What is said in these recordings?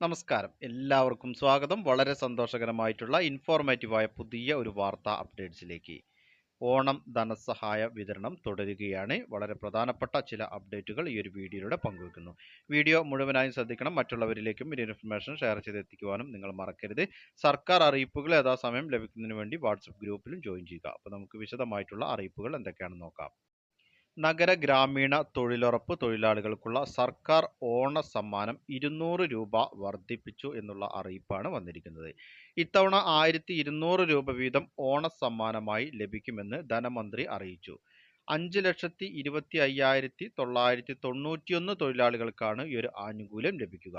നമസ്കാരം. എല്ലാവർക്കും സ്വാഗതം. വളരെ സന്തോഷകരമായിട്ടുള്ള ഇൻഫോർമേറ്റീവായ പുതിയ ഒരു വാർത്താ അപ്ഡേറ്റ്സിലേക്ക് ഓണം ധനസഹായ വിതരണം തുടരുകയാണ്. വളരെ പ്രധാനപ്പെട്ട ചില അപ്ഡേറ്റുകൾ ഈ ഒരു വീഡിയോയിലൂടെ പങ്കുവെക്കുന്നു. വീഡിയോ മുഴുവനായും ശ്രദ്ധിക്കണം. മറ്റുള്ളവരിലേക്കും ഈ ഇൻഫർമേഷൻ ഷെയർ ചെയ്തെത്തിക്കുവാനും നിങ്ങൾ മറക്കരുത്. സർക്കാർ അറിയിപ്പുകൾ യഥാസമയം ലഭിക്കുന്നതിന് വേണ്ടി വാട്സപ്പ് ഗ്രൂപ്പിലും ജോയിൻ ചെയ്യുക. അപ്പോൾ നമുക്ക് വിശദമായിട്ടുള്ള അറിയിപ്പുകൾ എന്തൊക്കെയാണെന്ന് നോക്കാം. നഗര ഗ്രാമീണ തൊഴിലുറപ്പ് തൊഴിലാളികൾക്കുള്ള സർക്കാർ ഓണ സമ്മാനം ഇരുന്നൂറ് രൂപ വർദ്ധിപ്പിച്ചു എന്നുള്ള അറിയിപ്പാണ് വന്നിരിക്കുന്നത്. ഇത്തവണ ആയിരത്തി ഇരുന്നൂറ് രൂപ വീതം ഓണ സമ്മാനമായി ലഭിക്കുമെന്ന് ധനമന്ത്രി അറിയിച്ചു. അഞ്ച് ലക്ഷത്തി ഇരുപത്തി അയ്യായിരത്തി തൊള്ളായിരത്തി തൊണ്ണൂറ്റിയൊന്ന് തൊഴിലാളികൾക്കാണ് ഈ ഒരു ആനുകൂല്യം ലഭിക്കുക.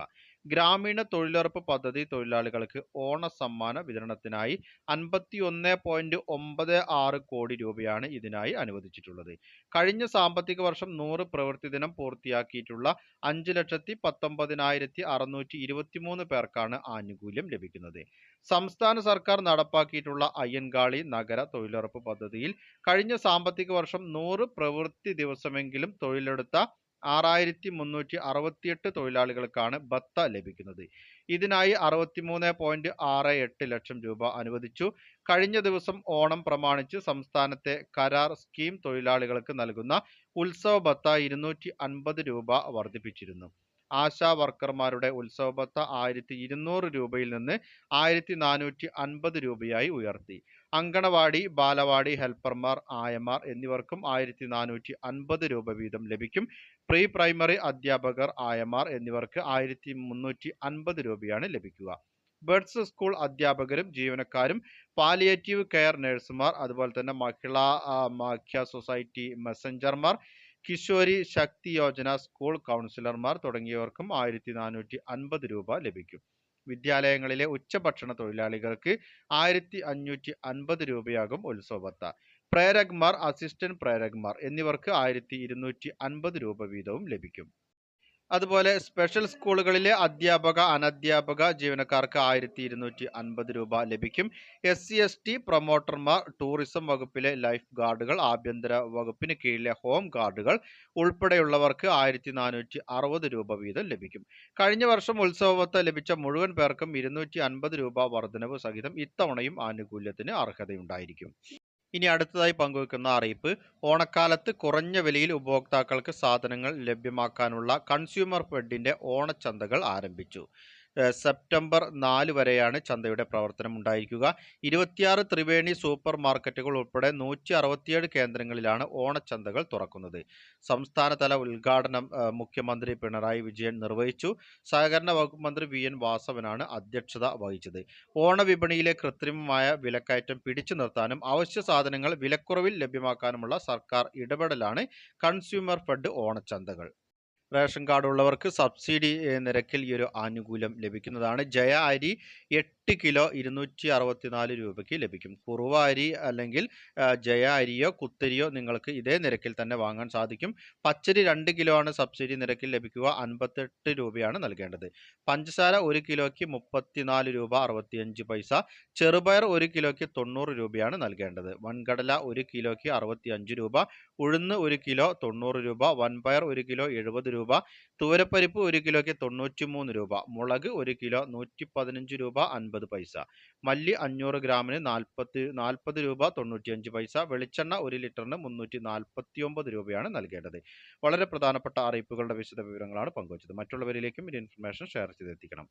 ഗ്രാമീണ തൊഴിലുറപ്പ് പദ്ധതി തൊഴിലാളികൾക്ക് ഓണ സമ്മാന വിതരണത്തിനായി അൻപത്തി ഒന്ന് പോയിന്റ് ഒമ്പത് ആറ് കോടി രൂപയാണ് ഇതിനായി അനുവദിച്ചിട്ടുള്ളത്. കഴിഞ്ഞ സാമ്പത്തിക വർഷം നൂറ് പ്രവൃത്തി ദിനം പൂർത്തിയാക്കിയിട്ടുള്ള അഞ്ച് ലക്ഷത്തി പത്തൊമ്പതിനായിരത്തി അറുന്നൂറ്റി ഇരുപത്തിമൂന്ന് പേർക്കാണ് ആനുകൂല്യം ലഭിക്കുന്നത്. സംസ്ഥാന സർക്കാർ നടപ്പാക്കിയിട്ടുള്ള അയ്യൻകാളി നഗര തൊഴിലുറപ്പ് പദ്ധതിയിൽ കഴിഞ്ഞ സാമ്പത്തിക വർഷം നൂറ് പ്രവൃത്തി ദിവസമെങ്കിലും തൊഴിലെടുത്ത ആറായിരത്തി മുന്നൂറ്റി അറുപത്തിയെട്ട് തൊഴിലാളികൾക്കാണ് ഭത്ത ലഭിക്കുന്നത്. ഇതിനായി അറുപത്തിമൂന്ന് പോയിന്റ് ആറ് എട്ട് ലക്ഷം രൂപ അനുവദിച്ചു. കഴിഞ്ഞ ദിവസം ഓണം പ്രമാണിച്ച് സംസ്ഥാനത്തെ കരാർ സ്കീം തൊഴിലാളികൾക്ക് നൽകുന്ന ഉത്സവ ഭത്ത ഇരുന്നൂറ്റി അൻപത് രൂപ വർദ്ധിപ്പിച്ചിരുന്നു. ആശാ വർക്കർമാരുടെ ഉത്സവ ഭത്ത ആയിരത്തി ഇരുന്നൂറ് രൂപയിൽ നിന്ന് ആയിരത്തി നാനൂറ്റി അൻപത് രൂപയായി ഉയർത്തി. അങ്കണവാടി ബാലവാടി ഹെൽപ്പർമാർ ആയമാർ എന്നിവർക്കും ആയിരത്തി നാനൂറ്റി അൻപത് രൂപ വീതം ലഭിക്കും. പ്രീ പ്രൈമറി അധ്യാപകർ ആയമാർ എന്നിവർക്ക് ആയിരത്തി മുന്നൂറ്റി അൻപത് രൂപയാണ് ലഭിക്കുക. ബേർഡ്സ് സ്കൂൾ അധ്യാപകരും ജീവനക്കാരും പാലിയേറ്റീവ് കെയർ നഴ്സുമാർ അതുപോലെ തന്നെ മഹിളാ മാഖ്യ സൊസൈറ്റി മെസ്സഞ്ചർമാർ കിഷോരി ശക്തി യോജന സ്കൂൾ കൗൺസിലർമാർ തുടങ്ങിയവർക്കും ആയിരത്തി നാനൂറ്റി അൻപത് രൂപ ലഭിക്കും. വിദ്യാലയങ്ങളിലെ ഉച്ചഭക്ഷണ തൊഴിലാളികൾക്ക് ആയിരത്തി അഞ്ഞൂറ്റി അൻപത് രൂപയാകും ഉത്സവത്ത പ്രേരക്മാർ അസിസ്റ്റന്റ് പ്രേരക്മാർ എന്നിവർക്ക് ആയിരത്തി ഇരുന്നൂറ്റി അൻപത് രൂപ വീതവും ലഭിക്കും. അതുപോലെ സ്പെഷ്യൽ സ്കൂളുകളിലെ അധ്യാപക അനധ്യാപക ജീവനക്കാർക്ക് ആയിരത്തി ഇരുന്നൂറ്റി അൻപത് രൂപ ലഭിക്കും. എസ് സി എസ് ടി പ്രൊമോട്ടർമാർ ടൂറിസം വകുപ്പിലെ ലൈഫ് ഗാർഡുകൾ ആഭ്യന്തര വകുപ്പിന് കീഴിലെ ഹോം ഗാർഡുകൾ ഉൾപ്പെടെയുള്ളവർക്ക് ആയിരത്തി നാനൂറ്റി അറുപത് രൂപ വീതം ലഭിക്കും. കഴിഞ്ഞ വർഷം ഉത്സവത്ത് ലഭിച്ച മുഴുവൻ പേർക്കും ഇരുന്നൂറ്റി അൻപത് രൂപ വർധനവ് സഹിതം ഇത്തവണയും ആനുകൂല്യത്തിന് അർഹതയുണ്ടായിരിക്കും. ഇനി അടുത്തതായി പങ്കുവെക്കുന്ന അറിയിപ്പ് ഓണക്കാലത്ത് കുറഞ്ഞ വിലയിൽ ഉപഭോക്താക്കൾക്ക് സാധനങ്ങൾ ലഭ്യമാക്കാനുള്ള കൺസ്യൂമർ ഫെഡിന്റെ ഓണച്ചന്തകൾ ആരംഭിച്ചു. സെപ്റ്റംബർ നാല് വരെയാണ് ചന്തയുടെ പ്രവർത്തനം ഉണ്ടായിരിക്കുക. ഇരുപത്തിയാറ് ത്രിവേണി സൂപ്പർ മാർക്കറ്റുകൾ ഉൾപ്പെടെ നൂറ്റി അറുപത്തിയേഴ് കേന്ദ്രങ്ങളിലാണ് ഓണച്ചന്തകൾ തുറക്കുന്നത്. സംസ്ഥാനതല ഉദ്ഘാടനം മുഖ്യമന്ത്രി പിണറായി വിജയൻ നിർവഹിച്ചു. സഹകരണ വകുപ്പ് മന്ത്രി വി എൻ വാസവനാണ് അധ്യക്ഷത വഹിച്ചത്. ഓണവിപണിയിലെ കൃത്രിമമായ വിലക്കയറ്റം പിടിച്ചു നിർത്താനും അവശ്യ സാധനങ്ങൾ വിലക്കുറവിൽ ലഭ്യമാക്കാനുമുള്ള സർക്കാർ ഇടപെടലാണ് കൺസ്യൂമർ ഫെഡ് ഓണച്ചന്തകൾ. റേഷൻ കാർഡ് ഉള്ളവർക്ക് സബ്സിഡി നിരക്കിൽ ഈ ഒരു ആനുകൂല്യം ലഭിക്കുന്നതാണ്. ജയ അരി എട്ട് കിലോ ഇരുന്നൂറ്റി അറുപത്തിനാല് രൂപയ്ക്ക് ലഭിക്കും. കുറുവ അരി അല്ലെങ്കിൽ ജയ അരിയോ കുത്തരിയോ നിങ്ങൾക്ക് ഇതേ നിരക്കിൽ തന്നെ വാങ്ങാൻ സാധിക്കും. പച്ചരി രണ്ട് കിലോ ആണ് സബ്സിഡി നിരക്കിൽ ലഭിക്കുക. അൻപത്തെട്ട് രൂപയാണ് നൽകേണ്ടത്. പഞ്ചസാര ഒരു കിലോയ്ക്ക് മുപ്പത്തിനാല് രൂപ അറുപത്തിയഞ്ച് പൈസ. ചെറുപയർ ഒരു കിലോയ്ക്ക് തൊണ്ണൂറ് രൂപയാണ് നൽകേണ്ടത്. വൻകടല ഒരു കിലോയ്ക്ക് അറുപത്തിയഞ്ച് രൂപ. ഉഴുന്ന് ഒരു കിലോ തൊണ്ണൂറ് രൂപ. വൻപയർ ഒരു കിലോ എഴുപത് രൂപ തുവരപ്പരിപ്പ് ഒരു കിലോയ്ക്ക് തൊണ്ണൂറ്റി മൂന്ന് രൂപ മുളക് ഒരു കിലോ നൂറ്റി പതിനഞ്ച് രൂപ അൻപത് പൈസ മല്ലി അഞ്ഞൂറ് ഗ്രാമിന് നാൽപ്പത്തി നാൽപ്പത് രൂപ തൊണ്ണൂറ്റിയഞ്ച് പൈസ വെളിച്ചെണ്ണ ഒരു ലിറ്ററിന് മുന്നൂറ്റി നാൽപ്പത്തി ഒമ്പത് രൂപയാണ് നൽകേണ്ടത്. വളരെ പ്രധാനപ്പെട്ട അറിയിപ്പുകളുടെ വിശദ വിവരങ്ങളാണ് പങ്കുവച്ചത്. മറ്റുള്ളവരിലേക്കും ഇൻഫർമേഷൻ ഷെയർ ചെയ്തെത്തിക്കണം